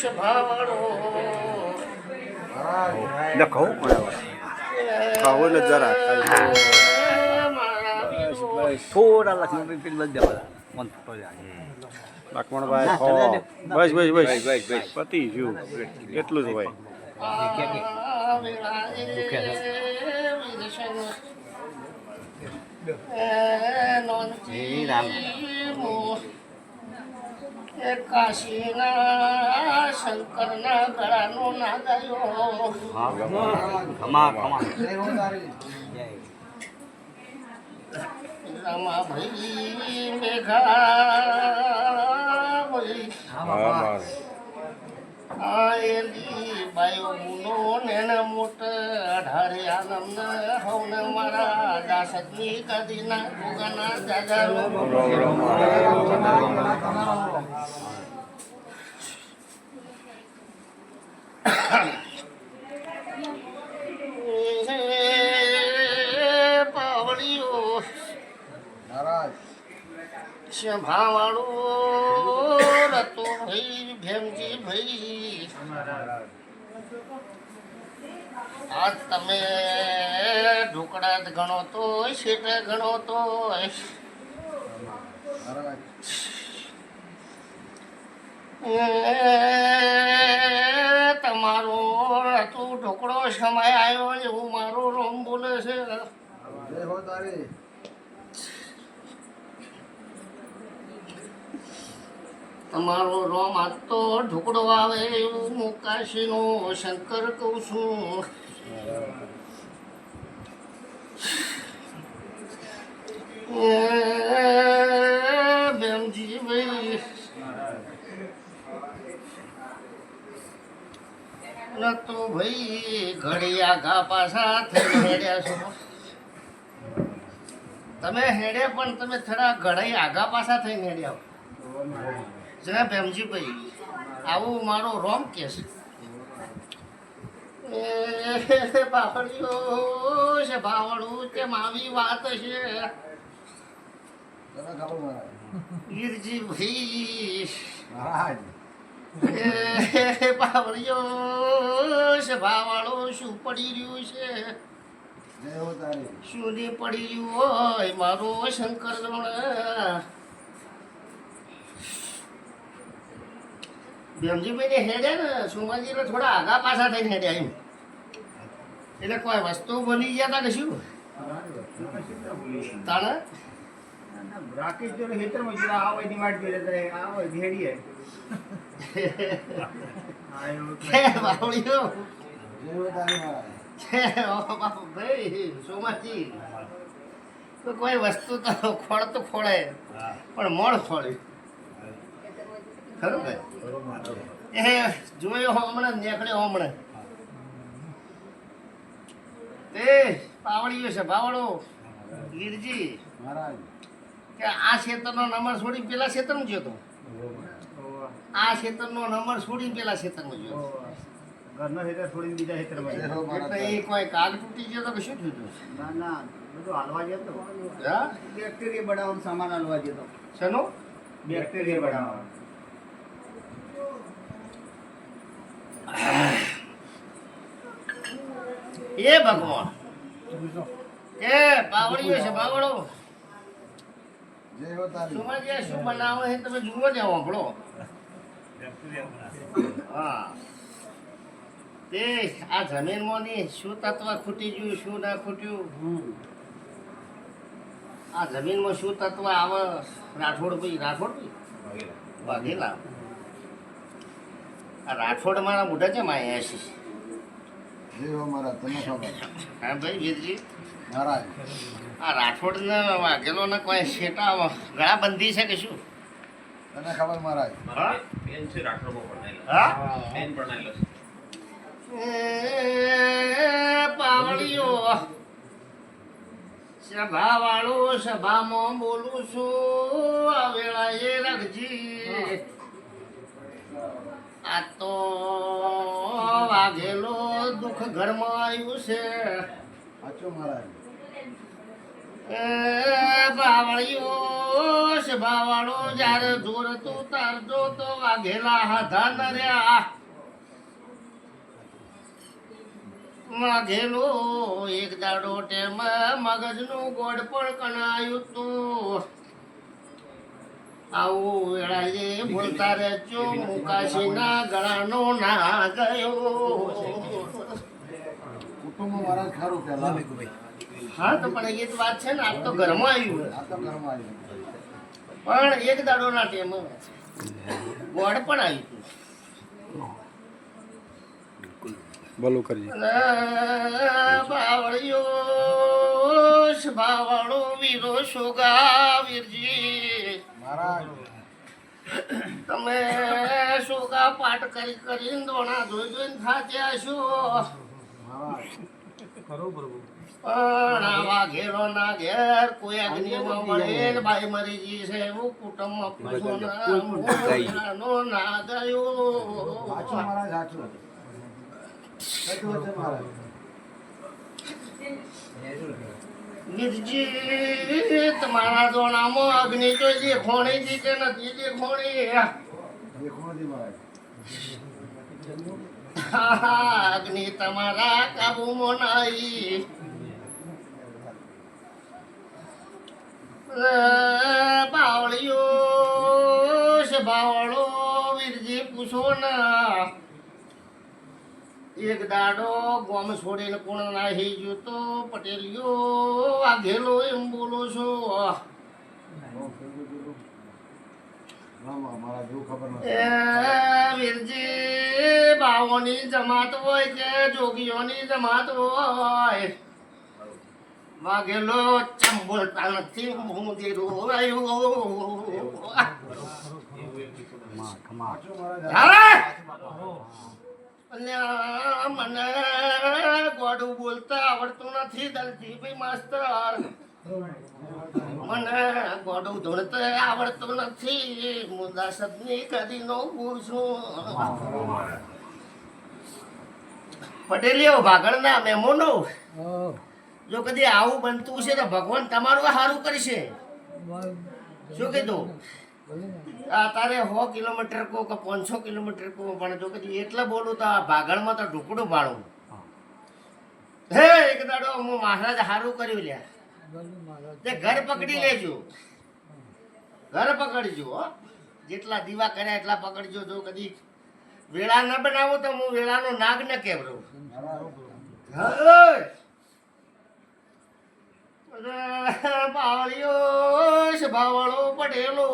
સભાવાળો લખો ખાવો ને જરા મારા વીરો. થોડા લક્ષ્મી પીલ બધ દેવા મન તો જાય લક્ષ્મણભાઈ ના, ખો ચલે દે. બસ બસ બસ, બસ બસ, બસ. પતી ગયું એટલું જ હોય આ વેળાએ વિરસન. એ નોંધતી મો- એ કાશીના શંકરના ગળાનો નાગાયો ખમા ખમા રમાભાઈ મેઘાભાઈ હા માર આયેલી બાયો મુનો નેને મોટ અઢારે આનંદ દાસકની કદીના ભોગના જાજારો. પાવડીઓ તમે ઢોકળા ગણો તો, શેટે ગણો તો. તમારો તું ઢોકળો સમય આવ્યો એવું મારું રોમ બોલે છે. તમારો રોમ આતો ઢોકળો આવે એવું મુકાશીનો શંકર કહું છું. એ બેમજી ભાઈ. તો ભાઈ ઘડી આગા પાછા થઈ હેડ્યા છો. તમે હેડે પણ તમે થોડા ઘડાઈ આગા પાછા થઈ હેડ્યા. જરા ભેમજી ભાઈ આવું મારો રોમ કે છે એ બાવળીઓ છે બાવળું તે માવી વાત છે? ગીરજી ભાઈ એ બાવળીઓ છે બાવળો શું પડી રહ્યું છે? શું પડી રહ્યું હોય? મારો શંકર ભીમજીભાઈ ને હેડે ને સુમાજીને થોડા આગા પાછા થઈને હેડે એમ. એટલે કોઈ વસ્તુ બની ગયા તા કે શું તાણે રાકેશ કોઈ વસ્તુ તો ખોળ તો ખોળે. પણ મોડ ખોળે. ખરું ભાઈ એ જોયો હમણાં નીકળ્યો હમણાં. તે પાવડીઓ છે પાવડો ગીરજી. કે આ ક્ષેત્રનો નંબર છોડી પેલા ક્ષેત્રમાં ગયો તો? આ ક્ષેત્રનો નંબર છોડી પેલા ક્ષેત્રમાં ગયો ઘરનો ખેતર છોડીને બીજા ખેતરમાં એટલે એ કોઈ કાગ તૂટી ગયો તો કે શું થયું ના ના બધું હાલવા ગયો હા? બેક્ટેરિયા બનાવવાનો સામાન હાલવા જતો શેનો? બેક્ટેરિયા બનાવવાનો. એ ભગવાન. એ બાવળીઓ છે, બાવળો. સુમાજી આ શું બનાવો છે તમે જુઓ ને આપણો હા. તે આ જમીનમાં ની શું તત્વ ખૂટી ગયું, શું ના ખૂટ્યું? આ જમીનમાં શું તત્વ આવે? રાઠોડ ભાઈ રાઠોડ ભાઈ આ રાઠોડ મારા મોઢા છે હા ભાઈ ગીરજી આ રાઠોડ ને વાઘેલો ને કોઈ શેટા ગળા બંધી છે કે શું? હા બેન છે રાઠોડમાં ભણાયેલો. હા? બેન છે. પાવડીઓ સભા વાળું સભામાં બોલું છું આ વેળાએ રાખજી. આ તો વાઘેલો દુઃખ ઘરમાં આવ્યું છે. બાવળો જ્યારે જોર તું તારજો તો વાઘેલા હાથા નર્યા. રહ્યા એક દાડો ટેમ મગજનું ગોડ પણ કણાયું તું. આવું વેળાએ બોલતા રહેજો મુકાશીના ગળાનો ના ગયો. હા તો પણ એ જ વાત છે ને આજ તો ઘરમાં આવ્યું આ તો ઘરમાં આવ્યું. પણ એક દાડો ના ટેમ ગોળ પણ આવ્યું બોલો કરજે. બાવળિયો બાવળો વીરો સોગા વીરજી. તમે કા પાઠ કરી કરીને દોણા જોઈ જોઈને થાચ્યા છો. પણ આવા ઘેરો ના ઘેર કોઈ અગ્નિમાં મળે ને બાઈ મરી ગઈ છે એવું કુટુંબમાં પૂછો ના ગયો સાચું મહારાજ સાચું તો દોણામાં અગ્નિ તો જે દી કે નથી જે ખોણી અગ્નિ તમારા કાબુમાં નહીં. બાવળિયો બાવળો, વીરજી પૂછો ના. એક દાડો ગોમ છોડીને કોણ નાહી ગયો તો પટેલિયો વાઘેલો એમ બોલો છો. વીરજી બાવોની જમાત હોય કે જોગીઓની જમાત હોય? વાઘેલો ચમ બોલતા નથી હું અલ્યા, મને ગોડું બોલતા આવડતું નથી દલજીભાઈ માસ્તર. મને ગોડું ધોળતે આવડતું નથી. મુદા શબ્દની કદી નો પૂછું. પટેલીઓ ભાગળના મહેમાનો જો કદી આવું બનતું છે તો ભગવાન તમારું સારું કરશે. શું કીધું? તારે સો કિલોમીટર કહો કે પાંચસો કિલોમીટર કહો, પણ જો કદી એટલે બોલું તો આ ભાગળમાં તો ઢુકડું ભાડું હે, એક દાડો હું મહારાજ સારું કર્યું લ્યા. તે ઘર પકડી લેજો. ઘર પકડજો જેટલા દીવા કર્યા એટલા પકડજો. જો કદી વેળા ન બનાવો તો હું વેળાનો નાગ ન કેવડું ભાવળિયો ભાવળો પડેલો.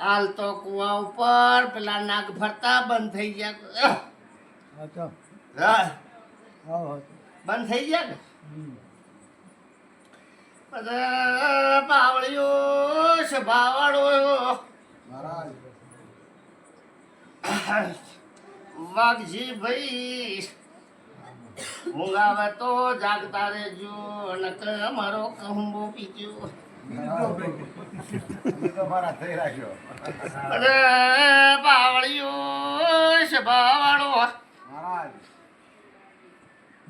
હાલ તો કુવા ઉપર પેલા નાક ભરતા બંધ થઈ ગયા. બંધ થઈ ગયા ને બધા છે બાવળો. વાઘજી ભાઈ. ઊંઘાવે તો જાગતા રેજો નકર મારો કહુંબો પીજો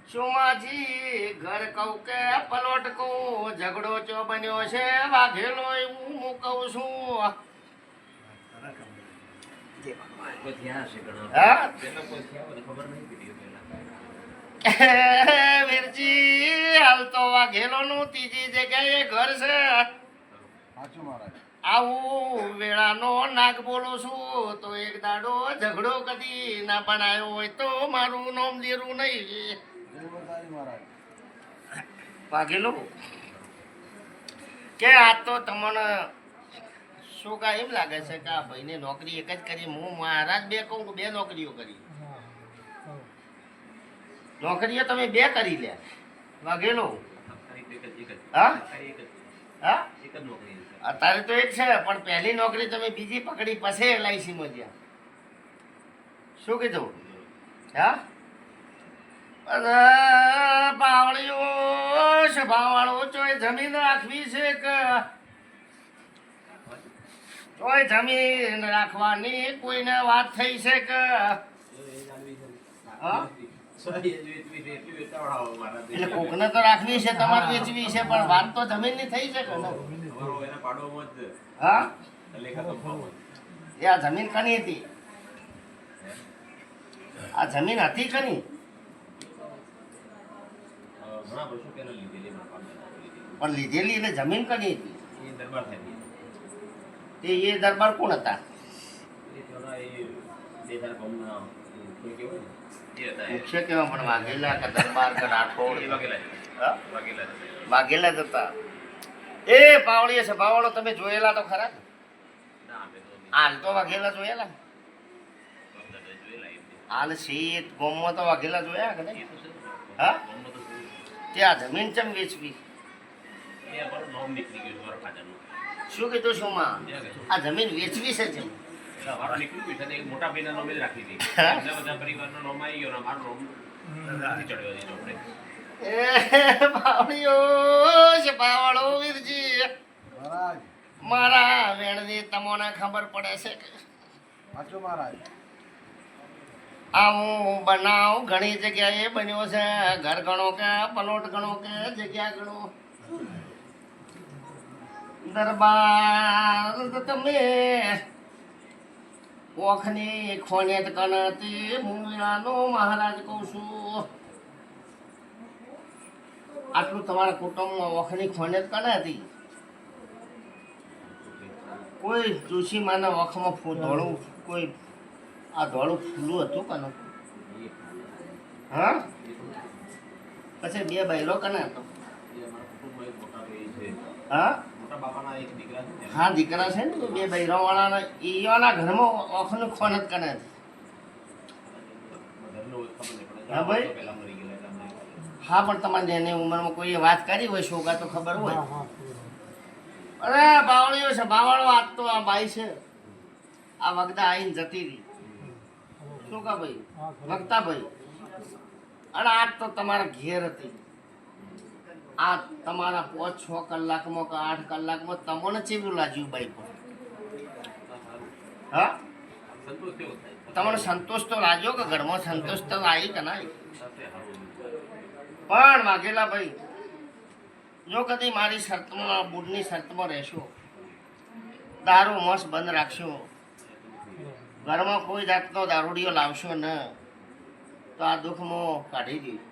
ચોમાજી ઘર કહું કે પલોટ કહું ઝઘડો ચો બન્યો છે વાઘેલો એવું હું કહું છું. હા? વીરજી હાલ તો વાઘેલો નું ત્રીજી જગ્યાએ ઘર છે. આવું વેળાનો નાક બોલું છું તો એક દાડો ઝઘડો કદી ના બનાયો હોય તો મારું નામ લેરું નહીં. વાઘેલો કે આ તો તમને શું કા એમ લાગે છે કે આ ભાઈને નોકરી એક જ કરી હું મહારાજ બે કહું બે નોકરીઓ કરી? નોકરીઓ તમે બે કરી લે. વાઘેલો. હા. હા. અત્યારે તો એક છે પણ પહેલી નોકરી તમે બીજી પકડી પછી એલઆઈસીમાં ગયા. શું કીધું? હા? પાવળીઓ છે ચોય જમીન રાખવી છે કે ચોય જમીન રાખવાની કોઈને વાત થઈ છે કે? હા? એટલી કોકને તો રાખવી છે તમારે વેચવી છે પણ વાત તો જમીનની થઈ છે ને? અમારો એના પાડોમાં જ હા? લેખા તો ભાવ જ. એ આ જમીન કની હતી? આ જમીન હતી કની. પણ લીધેલી એટલે જમીન કની હતી? એ દરબાર સાહેબની. તે એ દરબાર કોણ હતા? મુખ્ય કેવા પણ વાઘેલા કે દરબાર કે રાઠોડ વાઘેલા? વાઘેલા જ. વાઘેલા જ એ પાવળીએ છે પાવળો તમે જોયેલા તો ખરા. હાલ તો વાઘેલા જોયેલા. હાલ શીત ગોમમાં તો વાઘેલા જોયા કે નહીં? હા? ત્યાં જમીન ચમ વેચવી. શું કીધું શું માં? આ જમીન વેચવી છે જેમ? એટલે અમારું નીકળ્યું બી છે ને એક મોટા ભાઈના નામે જ રાખી હતી હા? બધા પરિવારનો નામ આવી ગયો ને અમારું નથી ચડ્યો હજી ચોપડે. એ પાવળીઓ છે પાવળો વીરજી. મારા વેણની તમને ખબર પડે છે કે સાચું મહારાજ. આવું બનાવ ઘણી જગ્યાએ બન્યો છે. ઘર ગણો કે પલોટ ગણો કે જગ્યા ગણો. દરબાર તો તમે ઓખની ખોને કણતી મુંગળાનો મહારાજ કહું છું. આટલું તમારા કુટુંબમાં ઓખની ખોને કણા હતી? કોઈ તુલસી માના વખમાં ફૂ ધોળું કોઈ આ ધોળું ફૂલું હતું કનો હા? પછી બે બૈરો કને હતો? ભાઈ હા? હા દીકરા છે ને બે બૈરો વાળાના ઈયોના ઘરમાં ઓખનું ખોન જ પડે. હા ભાઈ. પહેલા મરી ગયેલા એટલે અમને ખબર. હા પણ તમારે જેની ઉંમરમાં કોઈએ વાત કરી હોય શોગા તો ખબર હોય. અરે બાવળીઓ છે બાવળો આજ તો આ બાઈ છે. આ વગદા આવીને જતી રહી. શું કા ભાઈ વગતા ભાઈ. અને આજ તો તમારા ઘેર હતી. આ તમારા પાંચ, છ કલાકમાં કે આઠ કલાકમાં તમને ચેવું લાગ્યું બાઈક હા? તમને સંતોષ તો લાગ્યો કે ઘરમાં સંતોષ તો આવી કે ના. પણ વાઘેલા ભાઈ, જો કદી મારી શરતમાં બુડની શરતમાં રહેશો. દારૂ મસ્ત બંધ રાખશો. ઘરમાં કોઈ જાતનો દારૂડિયો લાવશો ન. તો આ દુઃખમાં કાઢી દઈશ